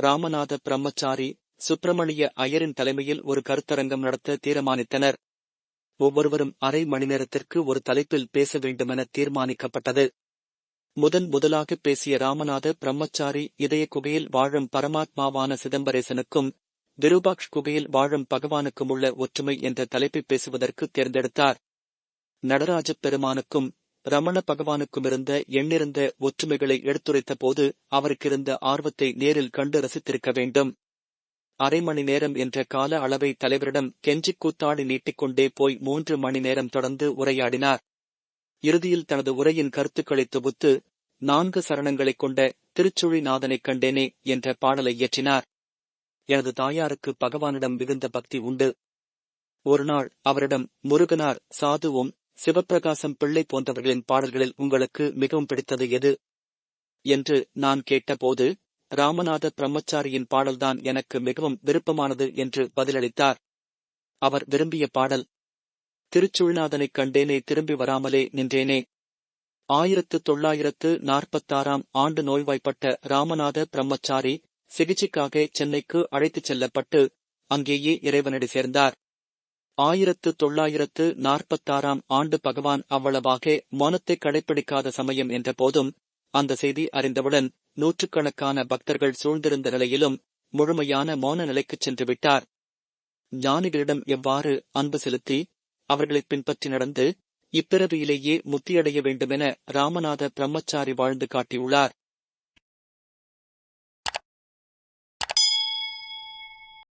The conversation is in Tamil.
ராமநாத பிரம்மச்சாரி சுப்பிரமணிய ஐயரின் தலைமையில் ஒரு கருத்தரங்கம் நடத்த தீர்மானித்தனர். ஒவ்வொருவரும் அரை மணி நேரத்திற்கு ஒரு தலைப்பில் பேச வேண்டுமென தீர்மானிக்கப்பட்டது. முதன் முதலாக பேசிய ராமநாத பிரம்மச்சாரி இதய குகையில் வாழும் பரமாத்மாவான சிதம்பரேசனுக்கும் விருபாக்ஷ் குகையில் வாழும் பகவானுக்கும் உள்ள ஒற்றுமை என்ற தலைப்பை பேசுவதற்கு தேர்ந்தெடுத்தார். நடராஜ பெருமானுக்கும் ரமண பகவானுக்குமிருந்த எண்ணிருந்த ஒற்றுமைகளை எடுத்துரைத்த போது அவருக்கிருந்த ஆர்வத்தை நேரில் கண்டு ரசித்திருக்க வேண்டும். அரை மணி நேரம் என்ற கால அளவை தலைவரிடம் கெஞ்சிக் கூத்தாடி நீட்டிக்கொண்டே போய் மூன்று மணி நேரம் தொடர்ந்து உரையாடினார். இறுதியில் தனது உரையின் கருத்துக்களை தொகுத்து நான்கு சரணங்களைக் கொண்ட திருச்சுழிநாதனைக் கண்டேனே என்ற பாடலை இயற்றினார். எனது தாயாருக்கு பகவானிடம் மிகுந்த பக்தி உண்டு. ஒருநாள் அவரிடம் முருகனார் சாதுவும் சிவப்பிரகாசம் பிள்ளை போன்றவர்களின் பாடல்களில் உங்களுக்கு மிகவும் பிடித்தது எது? என்று நான் கேட்டபோது ராமநாத பிரம்மச்சாரியின் பாடல்தான் எனக்கு மிகவும் விருப்பமானது என்று பதிலளித்தார். அவர் விரும்பிய பாடல் திருச்சுழிநாதனைக் கண்டேனே திரும்பி வராமலே நின்றேனே. ஆயிரத்து தொள்ளாயிரத்து நாற்பத்தாறாம் ஆண்டு நோய்வாய்ப்பட்ட ராமநாத பிரம்மச்சாரி சிகிச்சைக்காக சென்னைக்கு அழைத்துச் செல்லப்பட்டு அங்கேயே இறைவனடி சேர்ந்தார். ஆயிரத்து தொள்ளாயிரத்து நாற்பத்தாறாம் ஆண்டு பகவான் அவ்வளவாக மௌனத்தை கடைப்பிடிக்காத சமயம் என்ற போதும் அந்த செய்தி அறிந்தவுடன் நூற்றுக்கணக்கான பக்தர்கள் சூழ்ந்திருந்த நிலையிலும் முழுமையான மௌன நிலைக்குச் சென்று விட்டார். ஞானிகளிடம் எவ்வாறு அன்பு செலுத்தி அவர்களைப் பின்பற்றி நடந்து இப்பிறவியிலேயே முத்தியடைய வேண்டுமென ராமநாத பிரம்மச்சாரி வாழ்ந்து காட்டியுள்ளார்.